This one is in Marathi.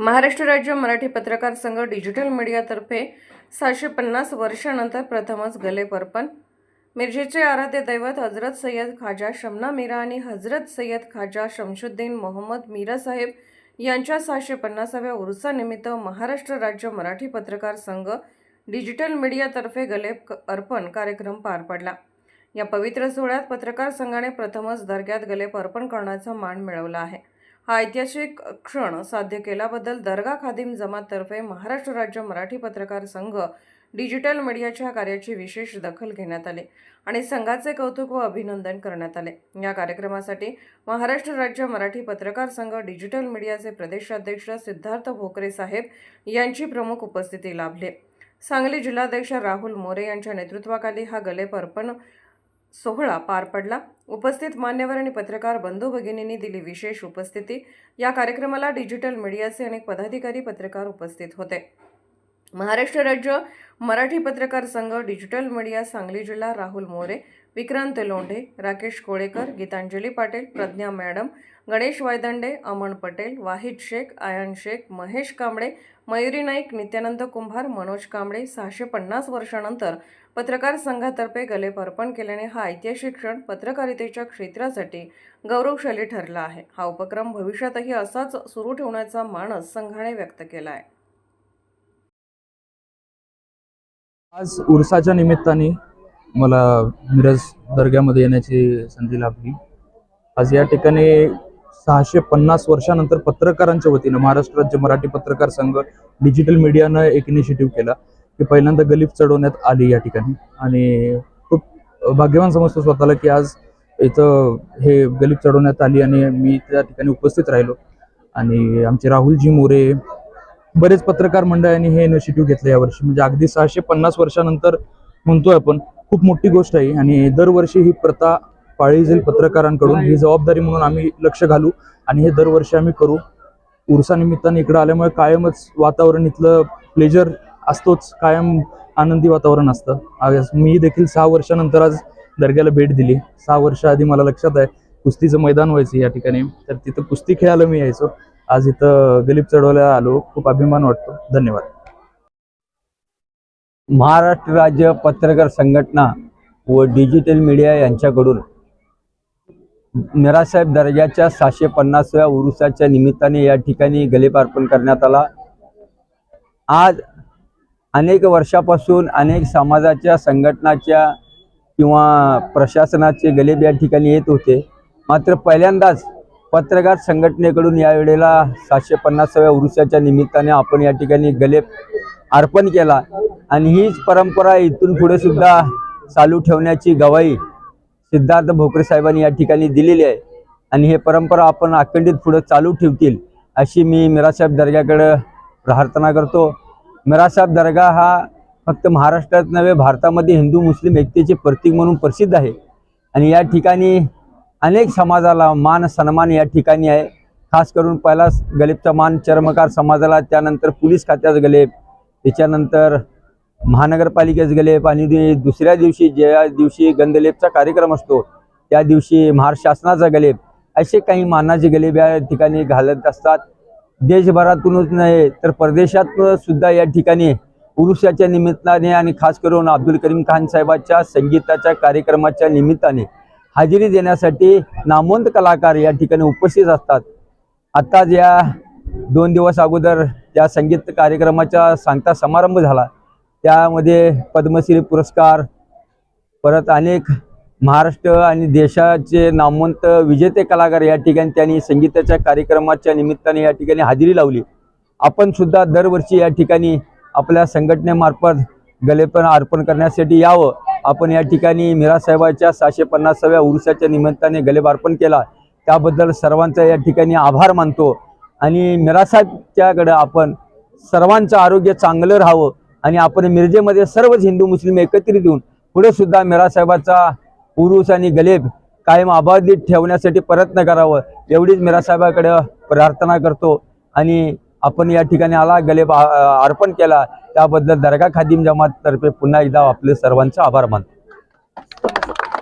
महाराष्ट्र राज्य मराठी पत्रकार संघ डिजिटल मीडियातर्फे सहाशे पन्नास वर्षानंतर प्रथमच गले पर्पण. मिरजेचे आराध्य दैवत हजरत सय्यद खाजा शमना मीरा आणि हजरत सय्यद खाजा शमशुद्दीन मोहम्मद मीरा साहेब यांच्या सहाशे पन्नासाव्या उरुसानिमित्त महाराष्ट्र राज्य मराठी पत्रकार संघ डिजिटल मीडियातर्फे गले अर्पण कार्यक्रम पार पडला. या पवित्र सोहळ्यात पत्रकार संघाने प्रथमच दर्ग्यात गलेप अर्पण करण्याचा मान मिळवला आहे. हा ऐतिहासिक क्षण साध्य केल्याबद्दल दर्गा खादिम जमाततर्फे महाराष्ट्र राज्य मराठी पत्रकार संघ डिजिटल मीडियाच्या कार्याची विशेष दखल घेण्यात आली आणि संघाचे कौतुक व अभिनंदन करण्यात आले. या कार्यक्रमासाठी महाराष्ट्र राज्य मराठी पत्रकार संघ डिजिटल मीडियाचे प्रदेशाध्यक्ष सिद्धार्थ भोकरे साहेब यांची प्रमुख उपस्थिती लाभली. सांगली जिल्हाध्यक्ष राहुल मोरे यांच्या नेतृत्वाखाली हा गलेपर्पण सोहळा पार पडला. उपस्थित मान्यवर आणि पत्रकार बंधू भगिनींनी दिली विशेष उपस्थिती. या कार्यक्रमाला डिजिटल मीडियाचे अनेक पदाधिकारी पत्रकार उपस्थित होते. महाराष्ट्र राज्य मराठी पत्रकार संघ डिजिटल मीडिया सांगली जिल्हा राहुल मोरे विक्रांत लोंढे राकेश कोळेकर गीतांजली पाटील प्रज्ञा मॅडम गणेश वायदंडे अमन पटेल वाहिद शेख आयन शेख महेश कांबळे मयुरी नाईक नित्यानंद कुंभार मनोज कांबळे सहाशे पन्नास वर्षानंतर पत्रकार संघातर्फे गलेपर्पण केल्याने हा ऐतिहासिक क्षण पत्रकारितेच्या क्षेत्रासाठी गौरवशाली ठरला आहे. हा उपक्रम भविष्यातही असाच सुरू ठेवण्याचा मानस संघाने व्यक्त केला आहे. आज उरसाच्या निमित्ताने मला मिरज दर्ग्यामध्ये येण्याची संधी लाभली. आज या ठिकाणी सहाशे पन्नास वर्षानंतर पत्रकारांच्या वतीनं महाराष्ट्र राज्य मराठी पत्रकार संघ डिजिटल मीडियानं एक इनिशिएटिव्ह केला. की पहिल्यांदा गलीफ चढवण्यात आली या ठिकाणी. आणि खूप भाग्यवान समजतो स्वतःला की आज इथं हे गलीफ चढवण्यात आली आणि मी त्या ठिकाणी उपस्थित राहिलो. आणि आमचे राहुलजी मोरे बरेच पत्रकार मंडळांनी हे इनिशिएटिव्ह घेतलं यावर्षी. म्हणजे अगदी सहाशे पन्नास वर्षानंतर म्हणतोय आपण खूप मोठी गोष्ट आहे. आणि दरवर्षी ही प्रथा पाळली जाईल पत्रकारांकडून ही जबाबदारी म्हणून आम्ही लक्ष घालू आणि हे दरवर्षी आम्ही करू. उर्सानिमित्ताने इकडं आल्यामुळे कायमच वातावरण इथलं प्लेजर असतोच कायम आनंदी वातावरण असतं. आज मी देखील सहा वर्षानंतर आज दर्ग्याला भेट दिली. सहा वर्ष आधी मला लक्षात आहे कुस्तीचं मैदान व्हायचं या ठिकाणी. तर तिथं कुस्ती खेळायला मी यायचो. आज इथं गलीप चढवल्या आलो. खूप अभिमान वाटतो. धन्यवाद. महाराष्ट्र राज्य पत्रकार संघटना व डिजिटल मीडिया यांच्याकडून मिरासाहेब दर्जाच्या सहाशे पन्नासव्या उरुसाच्या निमित्ताने या ठिकाणी गलेप अर्पण करण्यात आला. आज अनेक वर्षापासून अनेक समाजाच्या संघटनाच्या किंवा प्रशासनाचे गलेब या ठिकाणी येत होते. मात्र पहिल्यांदाच पत्रकार संघटनेकडून यावेळेला सातशे पन्नासाव्या उरुसाच्या निमित्ताने आपण या ठिकाणी गलेब अर्पण केला. आणि हीच परंपरा इथून पुढे सुद्धा चालू ठेवण्याची गवाही सिद्धार्थ भोकरे साहेबांनी या ठिकाणी दिलेली आहे. आणि हे परंपरा आपण अखंडित पुढे चालू ठेवतील अशी मी मिरासाहेब दर्ग्याकडं प्रार्थना करतो. मिरासाहेब दर्गा हा फक्त महाराष्ट्रात नव्हे भारतामध्ये हिंदू मुस्लिम एकतेचे प्रतीक म्हणून प्रसिद्ध आहे. आणि या ठिकाणी अनेक समाजाला मान सन्मान या ठिकाणी आहे. खास करून पहिला गलेबचा मान चर्मकार समाजाला त्यानंतर पोलीस खात्याचा गलेब त्याच्यानंतर महानगरपालिकेच गलेब आणि दुसऱ्या दिवशी ज्या दिवशी गंधलेपचा कार्यक्रम असतो त्या दिवशी महाराष्ट्र शासनाचा गलेब असे काही मानाचे गलेब या ठिकाणी घालत असतात. देशभरातूनच नाही तर परदेशात सुद्धा या ठिकाणी पुरुषाच्या निमित्ताने आणि खास करून अब्दुल करीम खान साहेबाच्या संगीताच्या कार्यक्रमाच्या निमित्ताने हजेरी देण्यासाठी नामवंत कलाकार या ठिकाणी उपस्थित असतात. आत्ताच या दोन दिवस अगोदर त्या संगीत कार्यक्रमाचा सांगता समारंभ झाला. त्यामध्ये पद्मश्री पुरस्कार परत अनेक महाराष्ट्र आणि देशाचे नामवंत विजेते कलाकार या ठिकाणी त्यांनी संगीताच्या कार्यक्रमाच्या निमित्ताने या ठिकाणी हजेरी लावली. आपण सुद्धा दरवर्षी या ठिकाणी आपल्या संघटनेमार्फत गलेपण अर्पण करण्यासाठी यावं. आपण या ठिकाणी मीरासाहेबाच्या सहाशे पन्नासाव्या उरुसाच्या निमित्ताने गलेब अर्पण केला. त्याबद्दल सर्वांचा या ठिकाणी आभार मानतो. आणि मीरासाहेबच्याकडं आपण सर्वांचं आरोग्य चांगलं राहावं. आणि आपण मिरजेमध्ये सर्वच हिंदू मुस्लिम एकत्रित येऊन पुढे सुद्धा मीरासाहेबाचा पुरुष आणि गलेब कायम अबाधित ठेवण्यासाठी प्रयत्न करावं. एवढीच मिरासाहेबाकडे प्रार्थना करतो. आणि आपण या ठिकाणी आला गलेब अर्पण केला. त्याबद्दल दर्गा खादिम जमाततर्फे पुन्हा एकदा आपले सर्वांचे आभार मानतो.